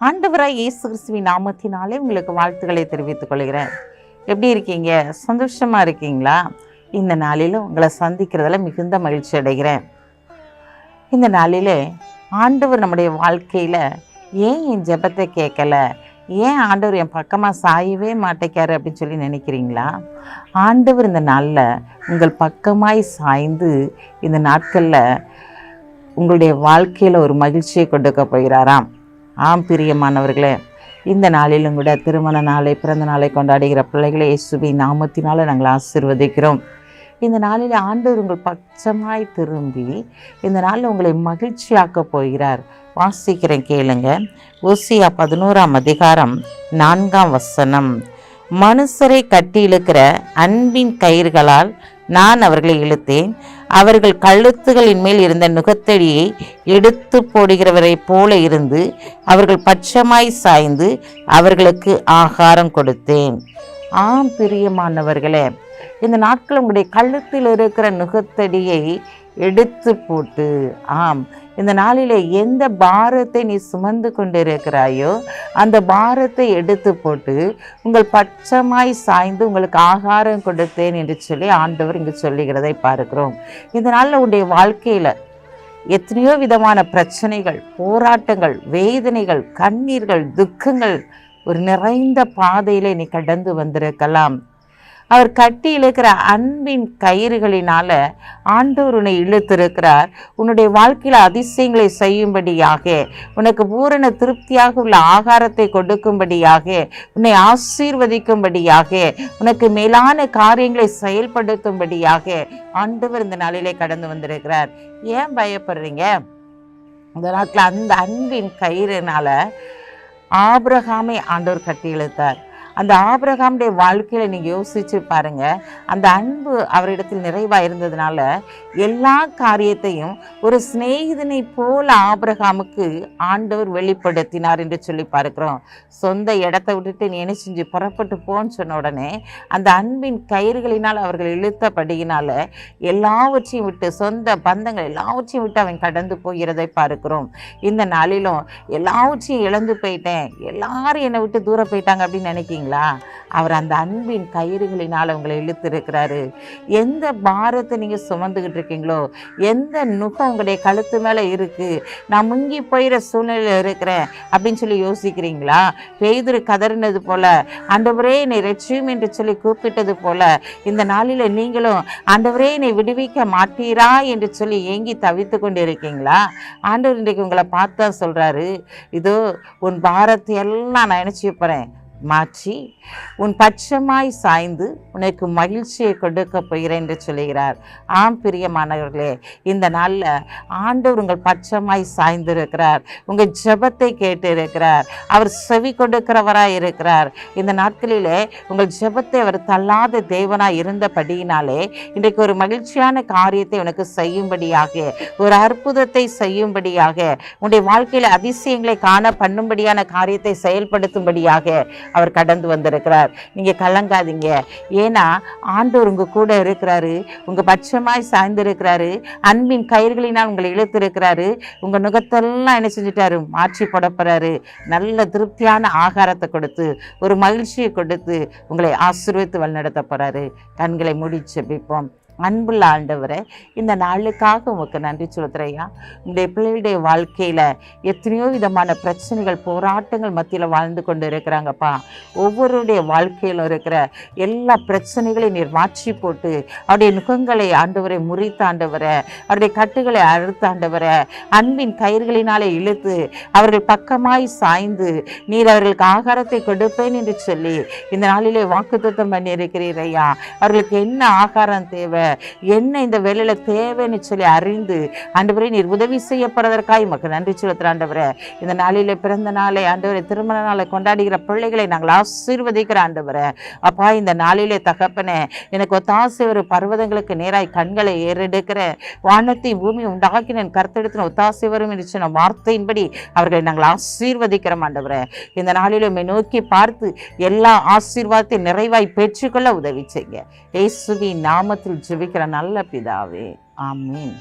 ஆண்டவராய் இயேசு கிறிஸ்துவின் நாமத்தினாலே உங்களுக்கு வாழ்த்துக்களை தெரிவித்துக் கொள்கிறேன். எப்படி இருக்கீங்க? சந்தோஷமாக இருக்கீங்களா? இந்த நாளில் உங்களை சந்திக்கிறதுல மிகுந்த மகிழ்ச்சி அடைகிறேன். இந்த நாளிலே ஆண்டவர் நம்முடைய வாழ்க்கையில் ஏன் என் ஜெபத்தை கேட்கல? ஏன் ஆண்டவர் என் பக்கமாக சாயவே மாட்டேக்காரு அப்படின்னு சொல்லி நினைக்கிறீங்களா? ஆண்டவர் இந்த நாளில் உங்கள் பக்கமாய் சாய்ந்து இந்த நாட்களில் உங்களுடைய வாழ்க்கையில் ஒரு மகிழ்ச்சியை கொடுக்க போகிறாராம். ஆம் பிரியமானவர்களே இந்த நாளிலும் கூட திருமண நாளை பிறந்த நாளை கொண்டாடுகிற பிள்ளைகளை இயேசுவி நாமத்தினால் நாங்கள் ஆசிர்வதிக்கிறோம். இந்த நாளில் ஆண்டவர் உங்கள் பச்சமாய் திரும்பி இந்த நாளில் உங்களை மகிழ்ச்சியாக்க போகிறார். வாசிக்கிறேன் கேளுங்க. ஓசியா பதினோராம் அதிகாரம் நான்காம் வசனம். மனுஷரை கட்டி இழுக்கிற அன்பின் கயிர்களால் நான் அவர்களை இழுத்தேன். அவர்கள் கழுத்துகளின் மேல் இருந்த நுகத்தடியை எடுத்து போடுகிறவரை போல இருந்து அவர்கள் பட்சமாய் சாய்ந்து அவர்களுக்கு ஆகாரம் கொடுத்தேன். ஆம் பிரியமானவர்களே இந்த நாட்கள் உங்களுடைய கழுத்தில் இருக்கிற நுகத்தடியை எடுத்து போட்டு. ஆம். இந்த நாளில் எந்த பாரத்தை நீ சுமந்து கொண்டிருக்கிறாயோ அந்த பாரத்தை எடுத்து போட்டு உங்கள் பட்சமாய் சாய்ந்து உங்களுக்கு ஆகாரம் கொடுத்தேன் என்று சொல்லி ஆண்டவர் இங்கு சொல்லுகிறதை பார்க்கிறோம். இந்த நாளில் உன்னுடைய வாழ்க்கையில் எத்தனையோ விதமான பிரச்சனைகள் போராட்டங்கள் வேதனைகள் கண்ணீர்கள் துக்கங்கள் ஒரு நிறைந்த பாதையில் நீ கடந்து வந்திருக்கலாம். அவர் கட்டி இழுக்கிற அன்பின் கயிறுகளினால ஆண்டவர் உன்னை இழுத்திருக்கிறார். உன்னுடைய வாழ்க்கையில் அதிசயங்களை செய்யும்படியாக உனக்கு பூரண திருப்தியாக உள்ள ஆகாரத்தை கொடுக்கும்படியாக உன்னை ஆசீர்வதிக்கும்படியாக உனக்கு மேலான காரியங்களை செயல்படுத்தும்படியாக ஆண்டவர் இந்த நாளிலே கடந்து வந்திருக்கிறார். ஏன் பயப்படுறீங்க? இந்த நாட்டில் அந்த அன்பின் கயிறுனால ஆபிரகாமை ஆண்டவர் கட்டி இழுத்தார். அந்த ஆபிரகாமுடைய வாழ்க்கையில் நீங்கள் யோசிச்சு பாருங்க. அந்த அன்பு அவரிடத்தில் நிறைவாக இருந்ததுனால எல்லா காரியத்தையும் ஒரு சிநேகிதனை போல ஆபிரகாமுக்கு ஆண்டவர் வெளிப்படுத்தினார் என்று சொல்லி பார்க்கிறோம். சொந்த இடத்த விட்டுட்டு நீ என்ன செஞ்சு புறப்பட்டு போன்னு சொன்ன உடனே அந்த அன்பின் கயிறுகளினால் அவர்கள் இழுத்தபடியினால எல்லாவற்றையும் விட்டு சொந்த பந்தங்கள் எல்லாவற்றையும் விட்டு அவன் கடந்து போகிறதை பார்க்கிறோம். இந்த நாளிலும் எல்லாவற்றையும் இழந்து போயிட்டேன். எல்லாரும் என்னை விட்டு தூரம் போயிட்டாங்க அப்படின்னு பார்த்தீங்களா அவர் அந்த அன்பின் கயிறுகளினால் உங்களை இழுத்திருக்கிறாரு. எந்த பாரத்தை நீங்கள் சுமந்துக்கிட்டு இருக்கீங்களோ எந்த நுகம் உங்களுடைய கழுத்து மேலே இருக்குது நான் முங்கி போயிற சூழ்நிலையில் இருக்கிறேன் அப்படின்னு சொல்லி யோசிக்கிறீங்களா? பெய்திரு கதறினது போல ஆண்டவரே என்னை ரெட்சியும் என்று சொல்லி கூப்பிட்டது போல இந்த நாளில் நீங்களும் ஆண்டவரே என்னை விடுவிக்க மாட்டீரா என்று சொல்லி ஏங்கி தவித்து கொண்டு இருக்கீங்களா ஆண்டவர் இன்றைக்கு உங்களை பார்த்தா சொல்கிறாரு இதோ உன் பாரத்தை எல்லாம் நான் நினச்சி போகிறேன் மாற்றி உன் பட்சமாய் சாய்ந்து உனக்கு மகிழ்ச்சியை கொடுக்க போகிறேன் என்று சொல்லுகிறார். ஆம் பிரியமானவர்களே இந்த நாளில் ஆண்டவர் உங்கள் பட்சமாய் சாய்ந்திருக்கிறார். உங்கள் ஜெபத்தை கேட்டு இருக்கிறார் அவர் செவி கொடுக்கிறவராய் இருக்கிறார். இந்த நாட்களிலே உங்கள் ஜெபத்தை அவர் தள்ளாத தேவனாய் இருந்தபடியினாலே இன்றைக்கு ஒரு மகிழ்ச்சியான காரியத்தை உனக்கு செய்யும்படியாக ஒரு அற்புதத்தை செய்யும்படியாக உன்னுடைய வாழ்க்கையில் அதிசயங்களை காண பண்ணும்படியான காரியத்தை செயல்படுத்தும்படியாக அவர் கடந்து வந்திருக்கிறார். நீங்கள் கலங்காதீங்க. ஏன்னா ஆண்டவர் உங்கள் கூட இருக்கிறாரு. உங்கள் பட்சமாய் சாய்ந்திருக்கிறாரு. அன்பின் கயிறுகளினால் உங்களை இழுத்திருக்கிறாரு. உங்கள் நுகத்தெல்லாம் என்ன செஞ்சுட்டாரு? மாற்றி போடப்படுறாரு நல்ல திருப்தியான ஆகாரத்தை கொடுத்து ஒரு மகிழ்ச்சியை கொடுத்து உங்களை ஆசிர்வித்து வழிநடத்த போகிறாரு கண்களை மூடி ஜெபிப்போம். அன்புள்ள ஆண்டவரை இந்த நாளுக்காக உமக்கு நன்றி சொல்லுறையா உங்களுடைய பிள்ளைகளுடைய வாழ்க்கையில் எத்தனையோ விதமான பிரச்சனைகள் போராட்டங்கள் மத்தியில் வாழ்ந்து கொண்டு இருக்கிறாங்கப்பா. ஒவ்வொருடைய வாழ்க்கையிலும் இருக்கிற எல்லா பிரச்சனைகளையும் நீர் மாற்றி போட்டு அவருடைய நுகங்களை ஆண்டவரை முறித்தாண்டவரை அவருடைய கட்டுகளை அறுத்தாண்டவரை அன்பின் கயிர்களினாலே இழுத்து அவர்கள் பக்கமாய் சாய்ந்து நீர் அவர்களுக்கு ஆகாரத்தை கொடுப்பேன் என்று சொல்லி இந்த நாளிலே வாக்குத்தத்தம் பண்ணியிருக்கிறீர் ஐயா. அவர்களுக்கு என்ன ஆகாரம் தேவை? என்ன இந்த வேலையில் தேவைன்னு சொல்லி அறிந்து ஆண்டவரை நீர் உதவி செய்யப்படுவதற்காக உமக்கு நன்றி செலுத்துகிற ஆண்டவரை. இந்த நாளிலே பிறந்த நாளை ஆண்டவரை திருமண நாளை கொண்டாடுகிற பிள்ளைகளை நாங்கள் ஆசீர்வதிக்கிற ஆண்டவரை. அப்பா இந்த நாளிலே தகப்பனே எனக்கு ஒத்தாசை ஒரு பர்வதங்களுக்கு நேராய் கண்களை ஏறெடுக்கிற வானத்தையும் பூமி உண்டாக்கின கருத்தெடுத்தின ஒத்தாசை வரும் என்று சொன்ன வார்த்தையின்படி அவர்களை நாங்கள் ஆசீர்வதிக்கிறோம் ஆண்டவரை. இந்த நாளிலும் உண்மை நோக்கி பார்த்து எல்லா ஆசீர்வாதத்தையும் நிறைவாய் பெற்றுக்கொள்ள உதவி செய்ய இயேசுவின் நாமத்தில் ஜெபிக்கிற நல்ல பிதாவே. ஆமீன்.